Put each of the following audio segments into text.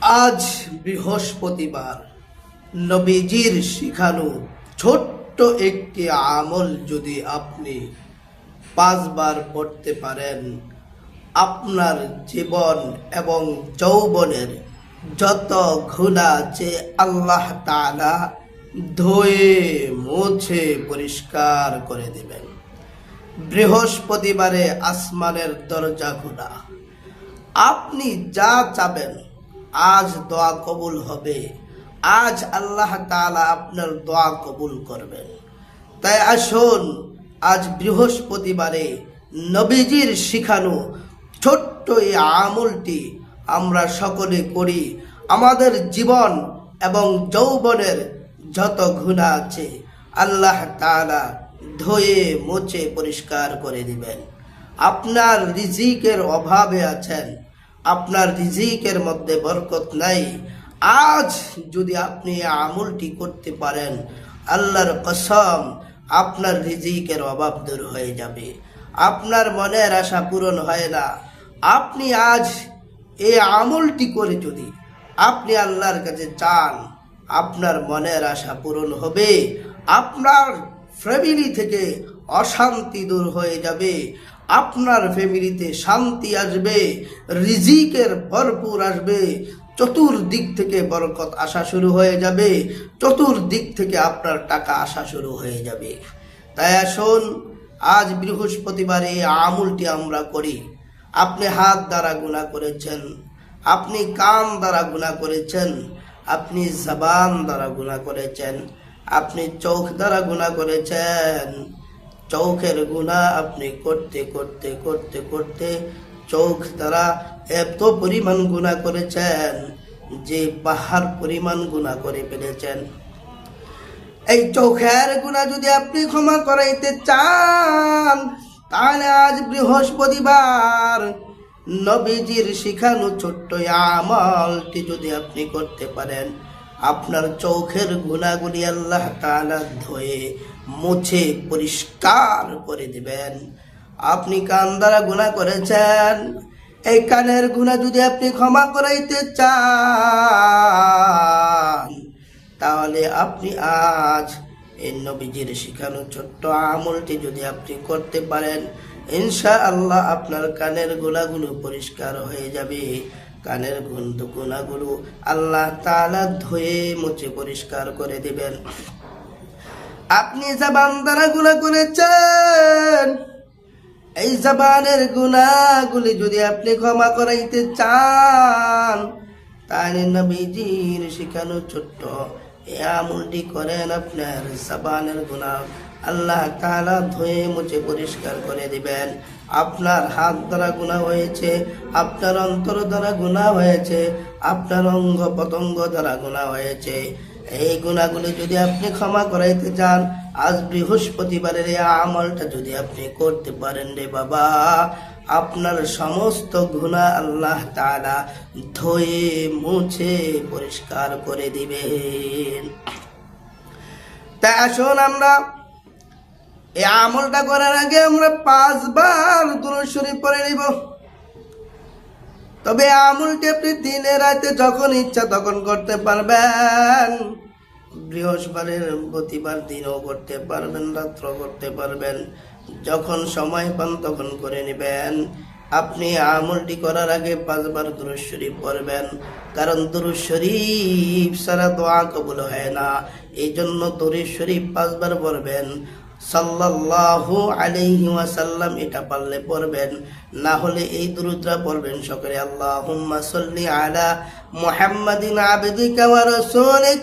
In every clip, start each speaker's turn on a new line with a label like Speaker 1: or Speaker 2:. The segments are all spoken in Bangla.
Speaker 1: আজ বৃহস্পতিবার। নবীজির শিখানো ছোট্ট একটি আমল যদি আপনি পাঁচবার পড়তে পারেন, আপনার জীবন এবং যৌবনের যত ঘুণা আছে আল্লাহ তাআলা ধুয়ে মুছে পরিষ্কার করে দেবেন। বৃহস্পতিবারে আসমানের দরজা খোলা। আপনি যা চাবেন আজ দোয়া কবুল হবে। আজ আল্লাহ তাআলা আপনার দোয়া কবুল করবেন। তাই আসুন, আজ বৃহস্পতিবারে নবীজির শিখানো ছোট্ট এই আমলটি আমরা সকলে করি। আমাদের জীবন এবং যৌবনের যত গুণা আছে, আল্লাহ তাআলা ধুয়ে, মুছে, পরিষ্কার করে দিবেন। আপনার রিজিকের অভাবে আছেন আপনার রিজিকের মধ্যে বরকত নাই। আজ যদি আপনি আমলটি করতে পারেন, আল্লাহর কসম আপনার রিজিকের অভাব দূর হয়ে যাবে। আপনার মনের আশা পূরণ হয় না। আপনি আজ এই আমলটি করে যদি আপনি আল্লাহর কাছে চান, আপনার মনের আশা পূরণ হবে। আপনার ফ্যামিলি থেকে অশান্তি দূর হয়ে যাবে। আপনার ফ্যামিলিতে শান্তি আসবে, রিজিকের ভরপুর আসবে, চতুর্দিক থেকে বরকত আসা শুরু হয়ে যাবে, চতুর্দিক থেকে আপনার টাকা আসা শুরু হয়ে যাবে। তাই আসুন, আজ বৃহস্পতিবার এই আমুলটি আমরা করি। আপনি হাত দ্বারা গুণা করেছেন, আপনি কান দ্বারা গুণা করেছেন, আপনি জবান দ্বারা গুণা করেছেন, আপনি চোখ দ্বারা গুণা করেছেন। চোখের গুণা আপনি করতে করতে করতে করতে চোখ দ্বারা এত পরিমাণ গুণা করেছেন যে পাহাড় পরিমাণ গুণা করে ফেলেছেন। এই চোখের গুণা যদি আপনি ক্ষমা করাইতে চান, তাহলে আজ বৃহস্পতিবার নবীজির শিখানো ছোট্ট আমলটি যদি আপনি করতে পারেন, আপনার চোখের গুণাগুলি আল্লাহ তাআলা ধুয়ে মুছে পরিষ্কার করে দিবেন। আপনি কান দ্বারা গুণা করেছেন, এই কানের গুণা যদি আপনি ক্ষমা করাইতে চান, তাহলে আপনি আজ এই নবীজির শিখানো ছোট্ট আমলটি যদি আপনি করতে পারেন ইনশা আল্লাহ আপনার কানের গোলাগুলো পরিষ্কার হয়ে যাবে। কানের গুণ গুণাগুলো আল্লাহ তালা ধুয়ে মুছে পরিষ্কার করে দিবেন। আপনি জবান দ্বারা গুণা করেছেন। এই জবানের গুণাগুলি যদি আপনি ক্ষমা করাইতে চান, তাহলে নবীজির শিখানো ছোট্ট এ করেন আপনার জবানের গুণা আল্লাহ তাআলা ধুয়ে মুছে পরিষ্কার করে দিবেন। আপনার হাত দ্বারা গুণা হয়েছে, আপনার অন্তর দ্বারা গুণা হয়েছে, আপনার অঙ্গ পতঙ্গ দ্বারা গুণা হয়েছে। এই গুণাগুলি যদি আপনি ক্ষমা করাইতে চান, আজ বৃহস্পতিবারের এই আমলটা যদি আপনি করতে পারেন রে বাবা, আপনার সমস্ত গুণা আল্লাহ তাআলা ধুয়ে, মুছে, পরিষ্কার করে দিবেন। তা আসুন আমরা এই আমলটা করার আগে আমরা পাঁচবার দুরূদ শরীফ পড়ে নিব। তবে আমলটি আপনি দিনে রাতে যখন ইচ্ছা তখন করতে পারবেন। বৃহস্পতিবার প্রতিবার দিনও করতে পারবেন রাত্র করতে পারবেন। যখন সময় পান তখন করে নেবেন। আপনি আমলটি করার আগে পাঁচবার দুরুদ শরীফ পড়বেন। কারণ দুরুদ শরীফ সারা দোয়া কবুল হয় না। এই জন্য দুরুদ শরীফ পাঁচবার পড়বেন। সাল্লাল্লাহু আলাইহি ওয়াসাল্লাম এটা পারলে পড়বেন। না হলে এই দুরুদরা পড়বেন সকলে। আল্লাহুম্মা সাল্লি আলা মুহাম্মাদিন আবদিকা ওয়া রাসূলিক।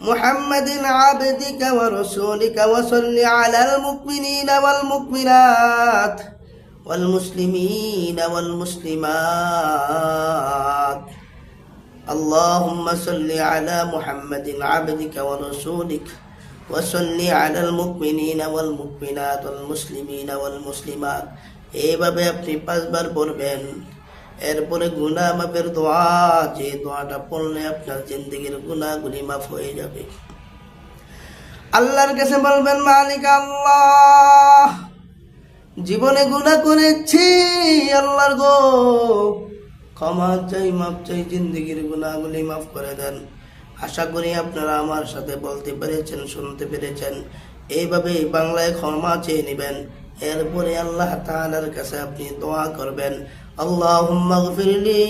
Speaker 1: محمد عبدك ورسولك وصل على المؤمنين والمؤمنات والمسلمين والمسلمات اللهم صل على محمد عبدك ورسولك وصل على المؤمنين والمؤمنات والمسلمين والمسلمات এইভাবে আপনি পাঁচবার পড়বেন এরপরে গুনাহ মাপের দোয়া, যে দোয়াটা পড়লে আপনার জিন্দগির গুনাহগুলি মাফ হয়ে যাবে। আল্লাহর কাছে বলবেন, মালিক আল্লাহ, জীবনে গুনাহ করেছি, আল্লাহর গো, ক্ষমা চাই, মাফ চাই, জিন্দগির গুনাহগুলি মাফ করে দেন। আশা করি আপনারা আমার সাথে বলতে পেরেছেন, শুনতে পেরেছেন। এইভাবে বাংলায় ক্ষমা চেয়ে নেবেন। এরপরে আল্লাহ তাআলার কাছে আপনি দোয়া করবেন। আল্লাহুম্মা গফিরলি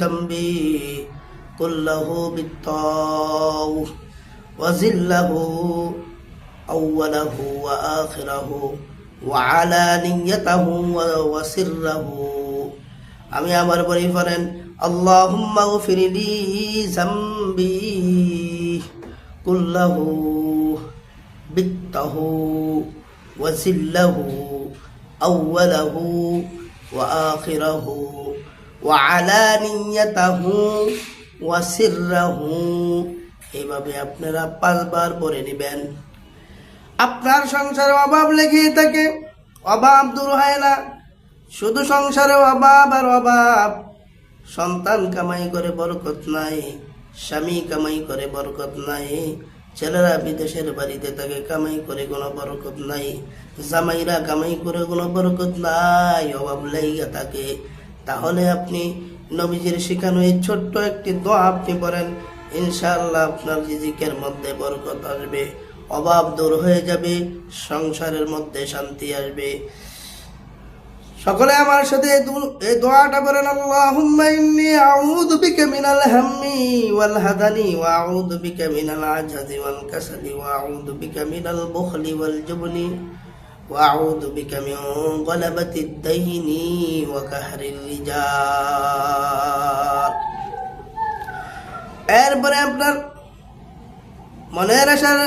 Speaker 1: যামবি কুল্লাহু বিত্তাউ وزله أوله وآخره وعلانيته وسره আমি আবার বলি পড়েন আল্লাহুম্মা গফিরলি যামবি কুল্লাহু বিত্তাহু ওয়াসিল্লাহু আউওয়ালাহু وآخره وعلانيته وسره এইভাবে আপনারা পাঁচবার পরে নেবেন আপনার সংসারে অভাব লেগে থাকে অভাব দূর হয় না শুধু সংসারে অভাব আর অভাব সন্তান কামাই করে বরকত নাই স্বামী কামাই করে বরকত নাই ছেলেরা বিদেশের বাড়িতে থাকে কামাই করে কোনো বরকত নাই। জামাইরা কামাই করে কোনো বরকত নাই, অভাব লাইগা থাকে তাহলে আপনি নবীজির শেখানো এই ছোট্ট একটি দোয়া আপনি পড়েন ইনশাল্লাহ আপনার রিজিকের মধ্যে বরকত আসবে, অভাব দূর হয়ে যাবে, সংসারের মধ্যে শান্তি আসবে। সকলে আমার সাথে এই দোয়াটা বলেন আল্লাহুম্মা ইন্নী আউযু বিকা মিনাল হাম্মি ওয়াল হাদানি ওয়া আউযু বিকা মিনাল আজাজি ওয়াল কাসালি ওয়া আউযু বিকা মিনাল বুখলি ওয়াল জুবনি ওয়া আউযু বিকা মিন গলাবাতিদ দাইনি ওয়া কাহরিল রিজাল এরপরে আপনার মনের আশার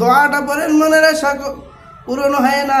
Speaker 1: দোয়াটা পড়েন, মনের আশা পূরণ হয় না।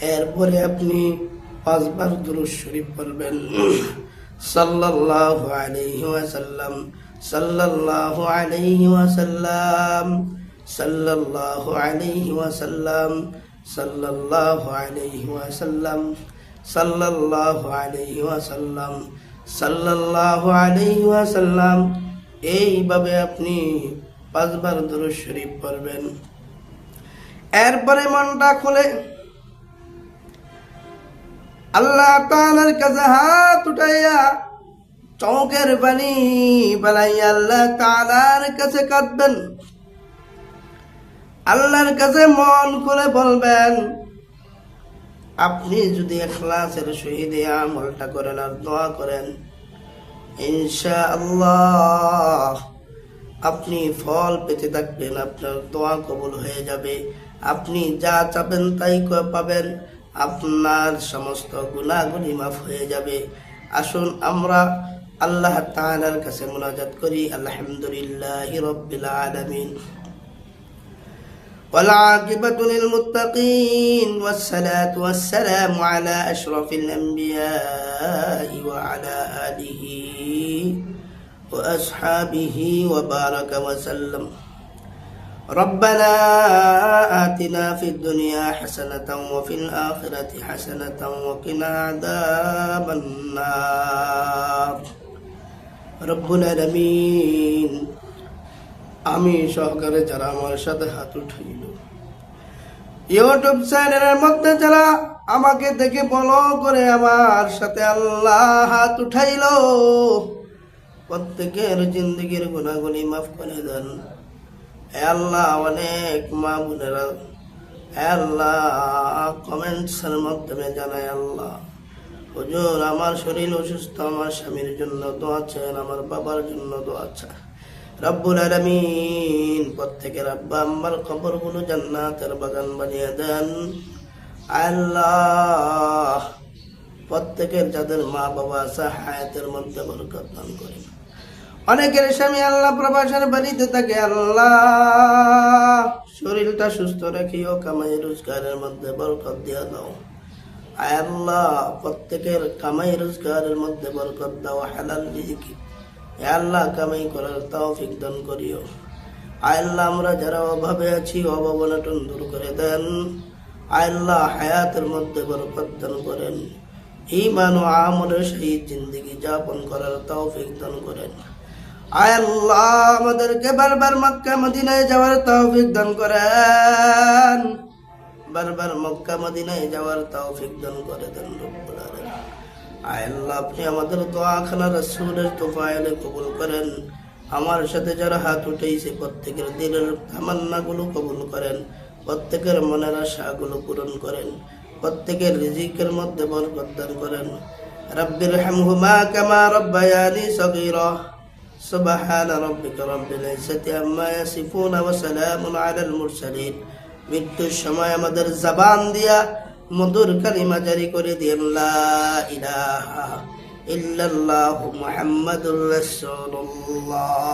Speaker 1: এরপরে আপনি পাঁচবার দুরূদ শরীফ পড়বেন। সাল্লাল্লাহু আলাইহি ওয়াসাল্লাম, সাল্লাল্লাহু আলাইহি ওয়াসাল্লাম, সাল্লাল্লাহু আলাইহি ওয়াসাল্লাম, সাল্লাল্লাহু আলাইহি ওয়াসাল্লাম, সাল্লাল্লাহু আলাইহি ওয়াসাল্লাম, সাল্লাল্লাহু আলাইহি ওয়াসাল্লাম। এইভাবে আপনি পাঁচবার দুরূদ শরীফ পড়বেন। এরপরে মনটা খুলে। আল্লাহ তাআলার কাছে হাত উঠাইয়া চৌকের পানি বানাইয়া আল্লাহ তাআলার কাছে কাঁদবেন। আল্লাহর কাছে মন খুলে বলবেন, আপনি যদি এখলাসের শহীদ আমলটা করেন আর দোয়া করেন ইনশা আল্লাহ আপনি ফল পেতে থাকবেন, আপনার দোয়া কবুল হয়ে যাবে। আপনি যা চাবেন তাই পাবেন। আপনার সমস্ত গুণাগুলি মাফ হয়ে যাবে আসুন আমরা আল্লাহ তাআলার কাছে মুনাজাত করি আলহামদুলিল্লাহ রব্বিল আলামিন والعاقبة للمتقين والصلاة والسلام على أشرف الأنبياء وعلى آله وأصحابه وبارك وسلم ربنا آتنا في الدنيا حسنة وفي الآخرة حسنة وقنا عذاب النار رب العالمين আমি সহকারে যারা আমার সাথে হাত উঠাইল ইউটিউব চ্যানেলের মধ্যে যারা আমাকে দেখে বলো করে আমার সাথে আল্লাহ হাত উঠাইল প্রত্যেকের জিন্দগির গুণাগুলি মাফ করে দেন হে আল্লাহ অনেক মা বোনেরা, আল্লাহ কমেন্টসের মাধ্যমে জানায় আল্লাহ। হুজুর, আমার শরীর অসুস্থ, আমার স্বামীর জন্য দোয়া চান আমার বাবার জন্য দোয়া চান রব্বুল আলামিন প্রত্যেকের আব্বা আম্মার কবরগুলো জান্নাতের বাগান বানিয়ে দেন। আল্লাহ প্রত্যেকের যাদের মা বাবা আছে, হায়াতের মধ্যে বরকত দান করেন। অনেকের স্বামী আল্লাহ প্রবাসের বাড়িতে থাকে, আল্লাহ শরীরটা সুস্থ রাখিও, কামাই রোজগারের মধ্যে বরকত দিয়া দাও। আল্লাহ, প্রত্যেকের কামাই রোজগারের মধ্যে বরকত দাও, হালাল রিজিকি। আল্লাহ কামাই করার তাও দান করিও। আল্লাহ, আমরা যারা অভাবে আছি অভাব অনটন দূর করে দেন। আল্লাহ, হায়াতের মধ্যে বরকত দান করেন। ইমান ও আমলের সেই জিন্দগি যাপন করার তৌফিক দান করেন। আয় আল্লাহ, আমাদেরকে বারবার মক্কা, মদিনায় যাওয়ার তৌফিক দান করেন। বারবার মক্কা, মদিনায় যাওয়ার তৌফিক দান করে দেন রব্বুল আয় আল্লাহ, আপনি আমাদের দোয়াখানা রাসূলের তোফায়েলে কবুল করেন। আমার সাথে যারা হাত উঠেছে প্রত্যেকের দিলের তামান্নাগুলো কবুল করেন। প্রত্যেকের মনের আশাগুলো পূরণ করেন। প্রত্যেকের রিজিকের মধ্যে বরকত দান করেন। রব্বির হামহুমা কামা রব্বায়ানি সগীরা। سبحان ربك رب العزة عما يصفون وسلام على المرسلين মৃত্যুর সময় আমাদের জবান দিয়া মধুর কালিমা জারি করে দিন লা ইলাহা ইল্লাল্লাহু মুহাম্মাদুর রাসূলুল্লাহ